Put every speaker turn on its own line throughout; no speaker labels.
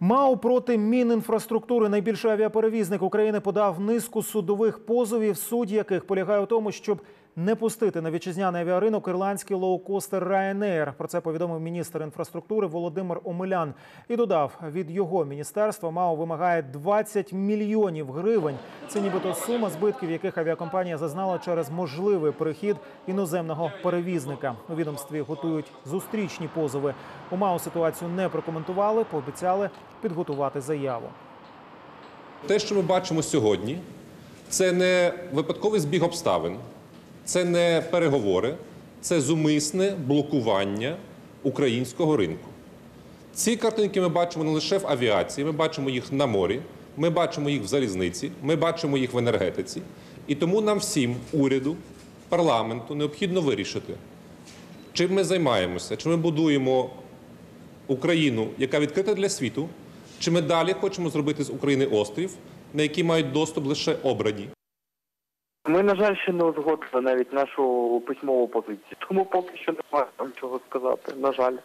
МАУ проти Мінінфраструктури. Найбільший авіаперевізник України подав низку судових позовів, суть яких полягає у тому, щоб не пустити на вітчизняний авіаринок ірландський лоукостер Ryanair. Про це повідомив міністр інфраструктури Володимир Омелян і додав, від його міністерства МАУ вимагає 20 мільйонів гривень. Це нібито сума збитків, яких авіакомпанія зазнала через можливий перехід іноземного перевізника. У відомстві готують зустрічні позови. У МАУ ситуацію не прокоментували, пообіцяли підготувати заяву.
Те, що ми бачимо сьогодні, це не випадковий збіг обставин, це не переговори, це зумисне блокування українського ринку. Ці картинки ми бачимо не лише в авіації, ми бачимо їх на морі, ми бачимо їх в залізниці, ми бачимо їх в енергетиці. І тому нам всім, уряду, парламенту, необхідно вирішити, чим ми займаємося, чи ми будуємо Україну, яка відкрита для світу, чи ми далі хочемо зробити з України острів, на який мають доступ лише обрані.
Ми, на жаль, ще не узгодили навіть нашу письмову позицію, тому поки що немає там чого сказати. На жаль.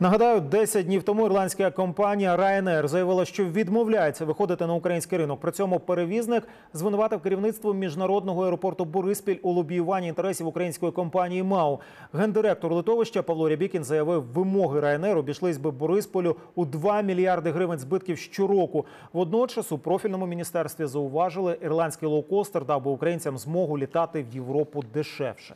Нагадаю, 10 днів тому ірландська компанія Ryanair заявила, що відмовляється виходити на український ринок. При цьому перевізник звинуватив керівництво міжнародного аеропорту Бориспіль у лобіюванні інтересів української компанії МАУ. Гендиректор литовища Павло Рябікін заявив, вимоги Ryanair обійшлись би Борисполю у 2 мільярди гривень збитків щороку. Водночас у профільному міністерстві зауважили, ірландський лоукостер дав би українцям змогу літати в Європу дешевше.